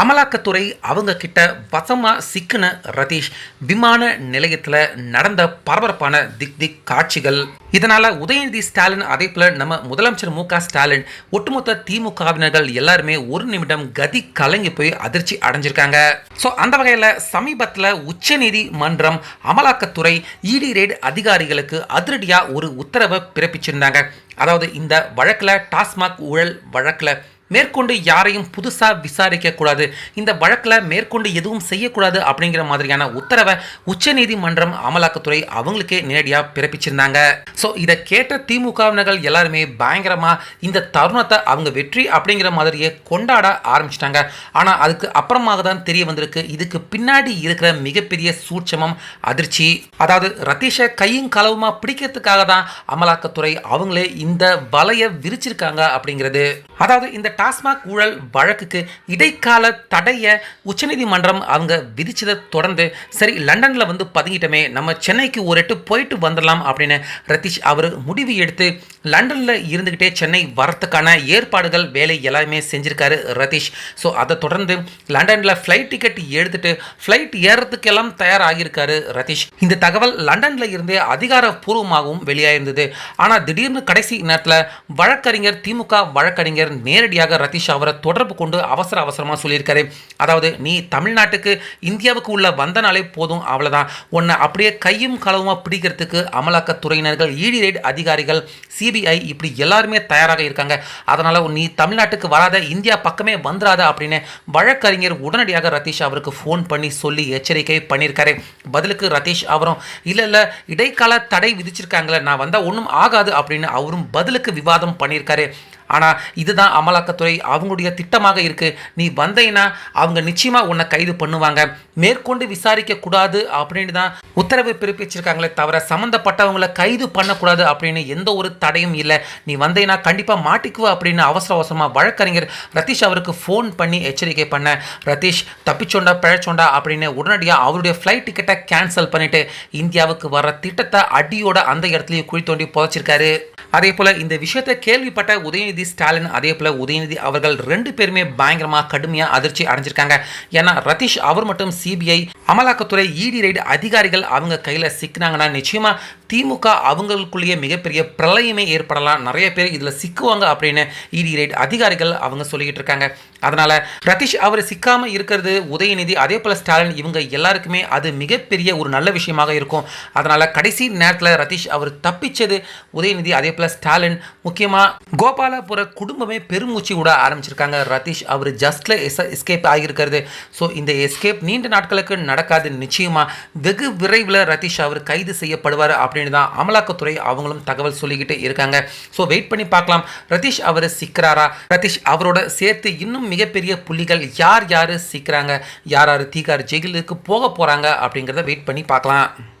அமலாக்கத்துறை அவங்க கிட்ட வசமாக சிக்கின ரதீஷ் விமான நிலையத்தில் நடந்த பரபரப்பான திக் திக் காட்சிகள். இதனால் உதயநிதி ஸ்டாலின் அதே போல் நம்ம முதலமைச்சர் மு க ஸ்டாலின் ஒட்டுமொத்த திமுகவினர்கள் எல்லாருமே ஒரு நிமிடம் கதி கலங்கி போய் அதிர்ச்சி அடைஞ்சிருக்காங்க. ஸோ அந்த வகையில் சமீபத்தில் உச்சநீதிமன்றம் அமலாக்கத்துறை இடி ரெய்டு அதிகாரிகளுக்கு அதிரடியாக ஒரு உத்தரவை பிறப்பிச்சிருந்தாங்க. அதாவது இந்த வழக்கில் டாஸ்மாக் ஊழல் வழக்கில் மேற்கொண்டு யாரையும் புதுசாக விசாரிக்க கூடாது இந்த வழக்கில் மேற்கொண்டு எதுவும் செய்யக்கூடாது அப்படிங்கிற மாதிரியான உத்தரவை உச்சநீதிமன்றம் அமலாக்கத்துறை அவங்களுக்கே நேரடியாக பிறப்பிச்சிருந்தாங்க. ஸோ இதை கேட்ட திமுகவினர்கள் எல்லாருமே பயங்கரமாக இந்த தருணத்தை அவங்க வெற்றி அப்படிங்கிற மாதிரியே கொண்டாட ஆரம்பிச்சிட்டாங்க. ஆனால் அதுக்கு அப்புறமாக தான் தெரிய வந்திருக்கு இதுக்கு பின்னாடி இருக்கிற மிகப்பெரிய சூட்சமம் அதிர்ச்சி. அதாவது ரத்தீஷை கையும் களவுமா பிடிக்கிறதுக்காக தான் அமலாக்கத்துறை அவங்களே இந்த வலையை விரிச்சிருக்காங்க அப்படிங்கிறது. அதாவது இந்த டாஸ்மாக் ஊழல் வழக்குக்கு இடைக்கால தடையை உச்சநீதிமன்றம் அவங்க விதிச்சதை தொடர்ந்து சரி லண்டனில் வந்து பதுங்கிட்டோமே நம்ம சென்னைக்கு ஒரு எட்டு போயிட்டு வந்துடலாம் அப்படின்னு ரத்தீஷ் அவர் முடிவு எடுத்து லண்டனில் இருந்துக்கிட்டே சென்னை வரத்துக்கான ஏற்பாடுகள் வேலை எல்லாமே செஞ்சுருக்காரு ரதீஷ் ஸோ அதை தொடர்ந்து லண்டனில் ஃப்ளைட் டிக்கெட் எடுத்துட்டு ஃப்ளைட் ஏறத்துக்கெல்லாம் தயாராகியிருக்காரு ரதீஷ் இந்த தகவல் லண்டனில் இருந்தே அதிகாரப்பூர்வமாகவும் வெளியாயிருந்தது. ஆனால் திடீர்னு கடைசி நேரத்தில் வழக்கறிஞர் திமுக வழக்கறிஞர் நேரடியாக ரதீஷ் அவரை தொடர்பு கொண்டு அவசர அவசரமாக சொல்லியிருக்காரு. அதாவது நீ தமிழ்நாட்டுக்கு இந்தியாவுக்கு உள்ள வந்தனாலே போதும் அவ்வளோதான் உன்னை அப்படியே கையும் களவுமாக பிடிக்கிறதுக்கு அமலாக்கத்துறையினர்கள் இடி ரைட் அதிகாரிகள் சிபிஐ இப்படி எல்லாருமே தயாராக இருக்காங்க. அதனால் நீ தமிழ்நாட்டுக்கு வராத இந்தியா பக்கமே வந்துடாத அப்படின்னு வழக்கறிஞர் உடனடியாக ரதீஷ் அவருக்கு ஃபோன் பண்ணி சொல்லி எச்சரிக்கை பண்ணியிருக்காரு. பதிலுக்கு ரதீஷ் அவரும் இல்லை இல்லை இடைக்கால தடை விதிச்சிருக்காங்களே நான் வந்தால் ஒன்றும் ஆகாது அப்படின்னு அவரும் பதிலுக்கு விவாதம் பண்ணியிருக்காரு. ஆனால் இதுதான் அமலாக்கத்துறை அவங்களுடைய திட்டமாக இருக்குது நீ வந்தேன்னா அவங்க நிச்சயமாக உன்னை கைது பண்ணுவாங்க. மேற்கொண்டு விசாரிக்கக்கூடாது அப்படின்னு தான் உத்தரவு பிறப்பிச்சிருக்காங்களே தவிர சம்மந்தப்பட்டவங்களை கைது பண்ணக்கூடாது அப்படின்னு எந்த ஒரு தடையும் இல்லை. நீ வந்தேன்னா கண்டிப்பாக மாட்டிக்குவ அப்படின்னு அவசர அவசரமாக வழக்கறிஞர் ரதீஷ் அவருக்கு ஃபோன் பண்ணி எச்சரிக்கை பண்ண ரதீஷ் தப்பிச்சோண்டா பிழைச்சோண்டா? அப்படின்னு உடனடியாக அவருடைய ஃப்ளைட் டிக்கெட்டை கேன்சல் பண்ணிட்டு இந்தியாவுக்கு வர திட்டத்தை அடியோட அந்த இடத்துலையும் குழி தோண்டி புதைச்சிருக்காரு. அதே போல் இந்த விஷயத்தை கேள்விப்பட்ட உதயநிதி ஸ்டாலின் அதே போல் உதயநிதி அவர்கள் ரெண்டு பேருமே பயங்கரமாக கடுமையாக அதிர்ச்சி அடைஞ்சிருக்காங்க. ஏன்னா ரதீஷ் அவர் மட்டும் சிபிஐ அமலாக்கத்துறை இடி ரைடு அதிகாரிகள் அவங்க கையில் சிக்கினாங்கன்னா நிச்சயமாக திமுக அவங்களுக்குள்ளேயே மிகப்பெரிய பிரளயமே ஏற்படலாம். நிறைய பேர் இதில் சிக்குவாங்க அப்படின்னு இடி ரைடு அதிகாரிகள் அவங்க சொல்லிக்கிட்டு இருக்காங்க. அதனால் ரதீஷ் அவர் சிக்காமல் இருக்கிறது உதயநிதி அதே போல் ஸ்டாலின் இவங்க எல்லாருக்குமே அது மிகப்பெரிய ஒரு நல்ல விஷயமாக இருக்கும். அதனால் கடைசி நேரத்தில் ரதீஷ் அவர் தப்பிச்சது உதயநிதி அதே போல் ஸ்டாலின் முக்கியமாக கோபாலபுர குடும்பமே பெருமூச்சு விட ஆரம்பிச்சிருக்காங்க. ரதீஷ் அவர் ஜஸ்ட்டில் எஸ் எஸ்கேப் ஆகியிருக்கிறது. ஸோ இந்த எஸ்கேப் நீண்ட நாட்களுக்கு நடக்காது நிச்சயமாக வெகு விரைவில் ரதீஷ் அவர் கைது செய்யப்படுவார் அப்படின்னு தான் அமலாக்கத்துறை அவங்களும் தகவல் சொல்லிக்கிட்டு இருக்காங்க. ஸோ வெயிட் பண்ணி பார்க்கலாம். ரதீஷ் அவர் சிக்கிறாரா? ரதீஷ் அவரோட சேர்த்து இன்னும் மிகப்பெரிய புள்ளிகள் யார் யார் சிக்கிறாங்க? யார் யார் தீகார் ஜெயிலுக்கு போக போகிறாங்க அப்படிங்கிறத வெயிட் பண்ணி பார்க்கலாம்.